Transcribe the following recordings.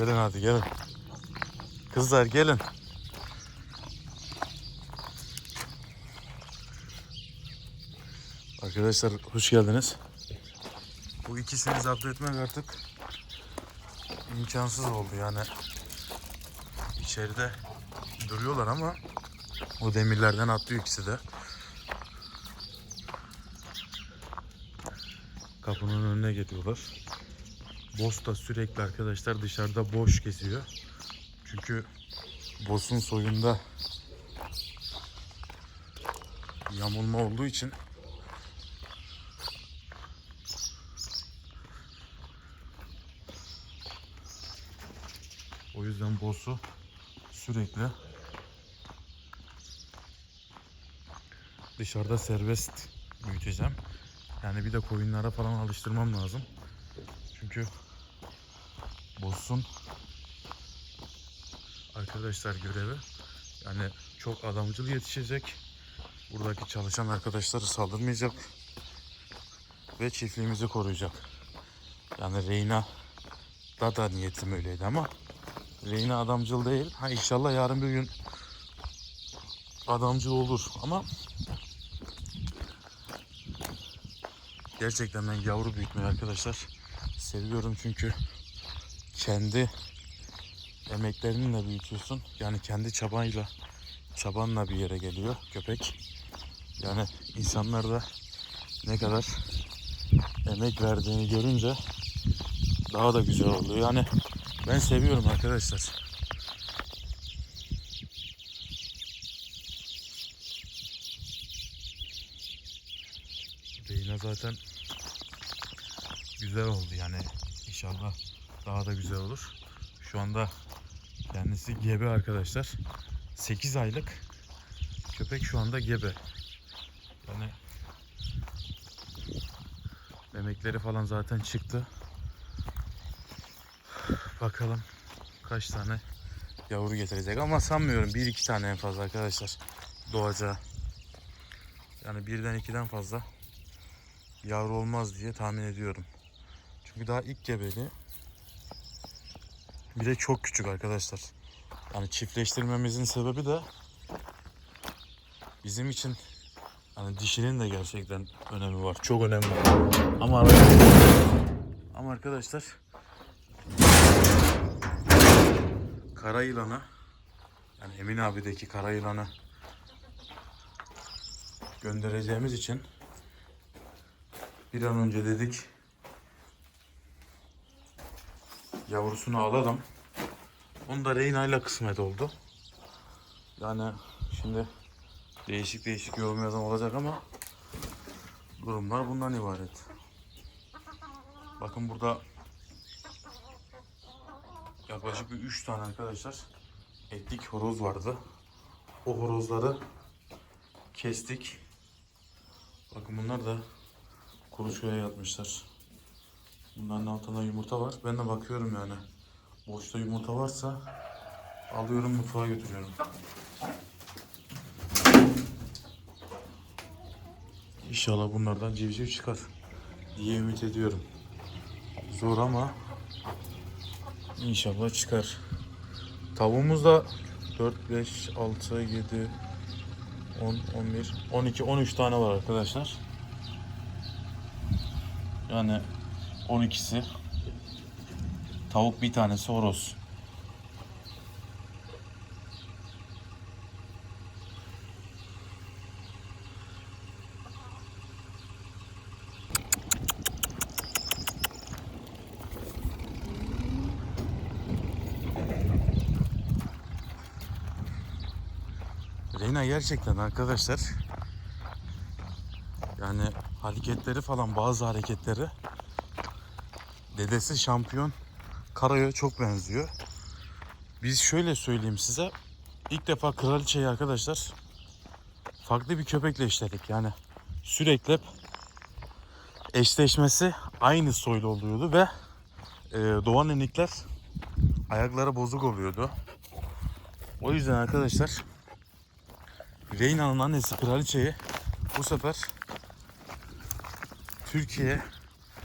Gelin hadi gelin. Kızlar gelin. Arkadaşlar hoş geldiniz. Bu ikisini zapt etmek artık imkansız oldu yani. İçeride duruyorlar ama o demirlerden atlıyor ikisi de. Kapının önüne geliyorlar. Boss da sürekli arkadaşlar dışarıda boş geziyor. Çünkü boss'un soyunda yamulma olduğu için o yüzden boss'u sürekli dışarıda serbest büyüteceğim. Yani bir de koyunlara falan alıştırmam lazım. Çünkü boss'un arkadaşlar görevi yani çok adamcıl yetişecek. Buradaki çalışan arkadaşları saldırmayacak ve çiftliğimizi koruyacak. Yani Reyna da da niyetim öyleydi ama Reyna adamcıl değil. Ha inşallah yarın bir gün adamcıl olur ama gerçekten ben yavru büyütmeyi arkadaşlar seviyorum çünkü kendi emeklerinle büyütüyorsun. Yani kendi çabayla çabanla bir yere geliyor köpek. Yani insanlar da ne kadar emek verdiğini görünce daha da güzel oluyor. Yani ben seviyorum arkadaşlar. Reyna zaten güzel oldu yani inşallah daha da güzel olur. Şu anda kendisi gebe arkadaşlar. 8 aylık köpek şu anda gebe. Yani memekleri falan zaten çıktı. Bakalım kaç tane yavru getirecek ama sanmıyorum bir iki tane en fazla arkadaşlar doğacağı. Yani birden ikiden fazla yavru olmaz diye tahmin ediyorum. Çünkü daha ilk gebeli. Bir de çok küçük arkadaşlar. Yani çiftleştirmemizin sebebi de bizim için hani dişinin de gerçekten önemi var. Çok önemli. Ama ama arkadaşlar kara yılanı yani Emin abideki kara yılanı göndereceğimiz için bir an önce dedik yavrusunu alalım. Onu da Reyna ile kısmet oldu. Yani şimdi değişik değişik yorum yazan olacak ama durumlar bundan ibaret. Bakın burada yaklaşık bir 3 tane arkadaşlar etlik horoz vardı. O horozları kestik. Bakın bunlar da kuluçkaya yatmışlar. Bunların altında yumurta var. Ben de bakıyorum yani. Boşta yumurta varsa alıyorum mutfağa götürüyorum. İnşallah bunlardan civciv çıkar diye ümit ediyorum. Zor ama inşallah çıkar. Tavuğumuz da 4, 5, 6, 7, 10, 11, 12, 13 tane var arkadaşlar. Yani 12'si tavuk bir tanesi horoz. Reyna gerçekten arkadaşlar yani hareketleri falan bazı hareketleri dedesi şampiyon Kara'ya çok benziyor. Biz şöyle söyleyeyim size ilk defa kraliçeyi arkadaşlar farklı bir köpekle işledik yani sürekli eşleşmesi aynı soylu oluyordu ve e, doğan enikler ayakları bozuk oluyordu. O yüzden arkadaşlar Reyna'nın annesi kraliçeyi bu sefer Türkiye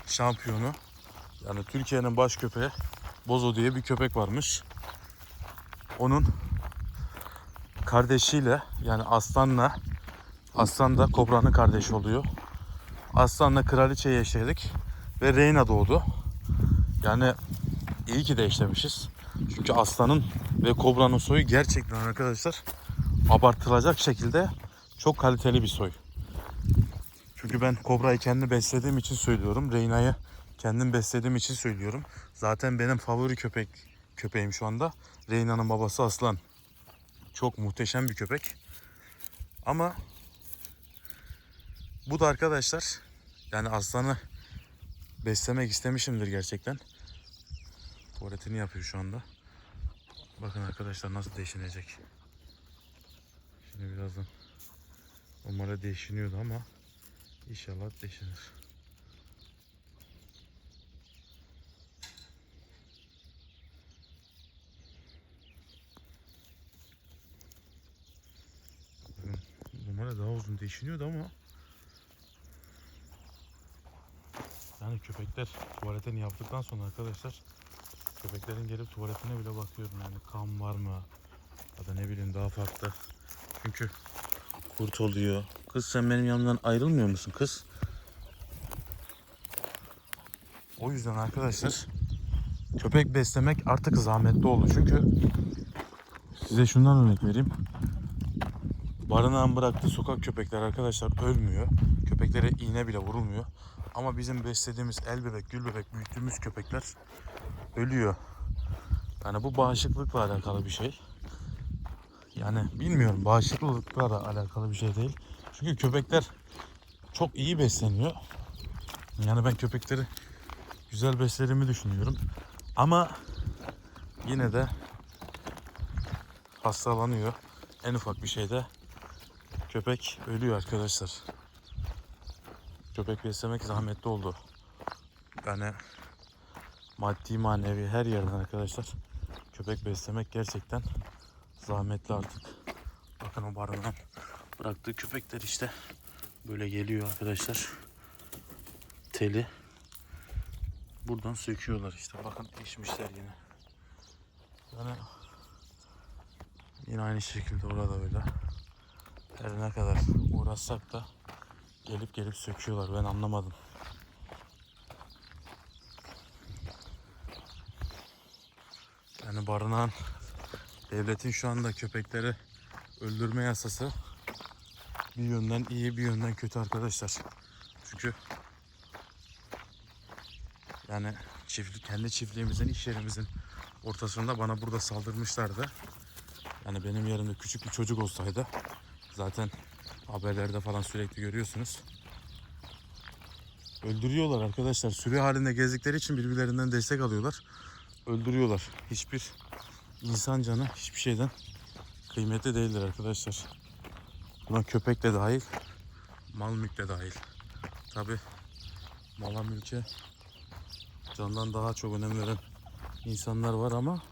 şampiyonu yani Türkiye'nin baş köpeği Bozo diye bir köpek varmış. Onun kardeşiyle yani aslanla aslan da kobranın kardeşi oluyor. Aslanla kraliçeyi eşledik ve Reyna doğdu. Yani iyi ki de eşlemişiz. Çünkü aslanın ve kobranın soyu gerçekten arkadaşlar abartılacak şekilde çok kaliteli bir soy. Çünkü ben kobrayı kendi beslediğim için söylüyorum. Reyna'yı kendim beslediğim için söylüyorum. Zaten benim favori köpek köpeğim şu anda. Reyna'nın babası Aslan. Çok muhteşem bir köpek. Ama bu da arkadaşlar yani aslanı beslemek istemişimdir gerçekten. Tuvaletini yapıyor şu anda. Bakın arkadaşlar nasıl değişinecek. Şimdi birazdan onlara değişiniyordu ama inşallah değişinir. Bakın, Uzun değişiniyordu ama. Yani köpekler tuvaletini yaptıktan sonra arkadaşlar köpeklerin gelip tuvaletine bile bakıyorum. Yani kan var mı? Ya da ne bileyim daha farklı. Çünkü kurt oluyor. Kız sen benim yanımdan ayrılmıyor musun kız? O yüzden arkadaşlar köpek beslemek artık zahmetli oldu. Çünkü size şundan örnek vereyim barınağın bıraktığı sokak köpekler arkadaşlar ölmüyor köpeklere iğne bile vurulmuyor ama bizim beslediğimiz el bebek gül bebek büyüttüğümüz köpekler ölüyor. Yani bu bağışıklıkla alakalı bir şey. Yani bilmiyorum bağışıklıkla da alakalı bir şey değil. Çünkü köpekler çok iyi besleniyor. Yani ben köpekleri güzel beslediğimi düşünüyorum. Ama yine de hastalanıyor. En ufak bir şeyde köpek ölüyor arkadaşlar. Köpek beslemek zahmetli oldu. Yani maddi manevi her yerden arkadaşlar köpek beslemek gerçekten zahmetli artık. Bakın o barınağın bıraktığı köpekler işte böyle geliyor arkadaşlar. Teli buradan söküyorlar işte. Bakın eşmişler yine. Yani yine aynı şekilde orada öyle. Her ne kadar uğraşsak da gelip gelip söküyorlar. Ben anlamadım. Yani barınağın devletin şu anda köpekleri öldürme yasası bir yönden iyi bir yönden kötü arkadaşlar. Çünkü yani çiftlik kendi çiftliğimizin iş yerimizin ortasında bana burada saldırmışlardı. Yani benim yerimde küçük bir çocuk olsaydı zaten haberlerde falan sürekli görüyorsunuz. Öldürüyorlar arkadaşlar. Sürü halinde gezdikleri için birbirlerinden destek alıyorlar. Öldürüyorlar. Hiçbir insan canı hiçbir şeyden kıymetli değildir arkadaşlar. Buna köpek de dahil, mal mülk de dahil. Tabi mala mülke candan daha çok önem veren insanlar var ama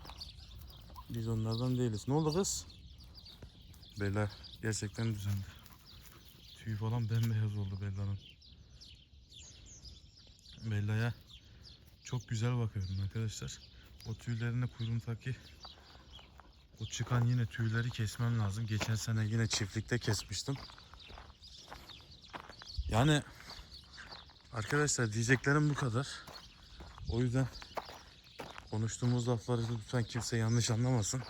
biz onlardan değiliz. Ne oldu kız? Bella gerçekten düzenli. Tüyü falan bembeyaz oldu Bella'nın. Bella'ya çok güzel bakıyorum arkadaşlar. O tüylerine kuyruğundaki o çıkan yine tüyleri kesmem lazım. Geçen sene yine çiftlikte kesmiştim. Yani arkadaşlar diyeceklerim bu kadar. O yüzden konuştuğumuz lafları lütfen kimse yanlış anlamasın.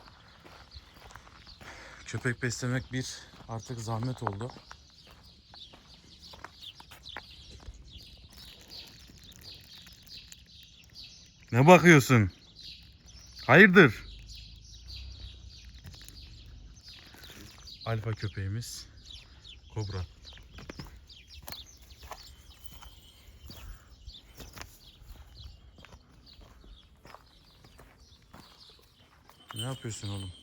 Köpek beslemek bir artık zahmet oldu. Ne bakıyorsun? Hayırdır? Alfa köpeğimiz Kobra. Ne yapıyorsun oğlum?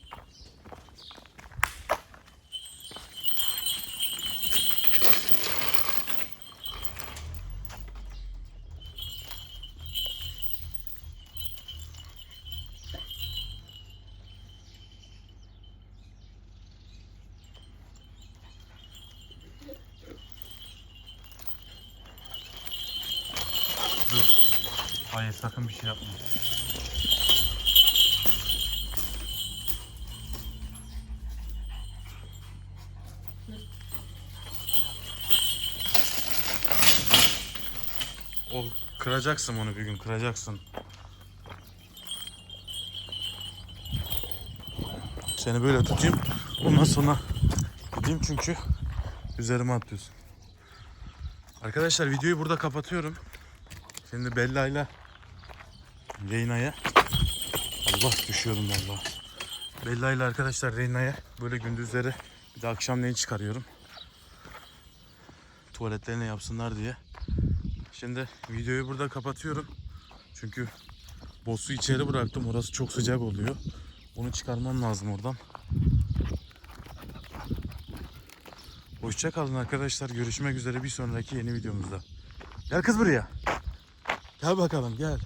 Sakın bir şey yapma. O kıracaksın onu bir gün kıracaksın. Seni böyle tutayım. Ondan sonra gideyim çünkü üzerime atlıyorsun. Arkadaşlar videoyu burada kapatıyorum. Şimdi Bella'yla Reyna'ya Allah düşüyorum valla. Bella'yla arkadaşlar Reyna'ya böyle gündüzleri bir de akşamleyin çıkarıyorum. Tuvaletlerini yapsınlar diye. Şimdi videoyu burada kapatıyorum. Çünkü boss'u içeri bıraktım. Orası çok sıcak oluyor. Onu çıkarmam lazım oradan. Hoşça kalın arkadaşlar. Görüşmek üzere bir sonraki yeni videomuzda. Gel kız buraya. Gel bakalım gel.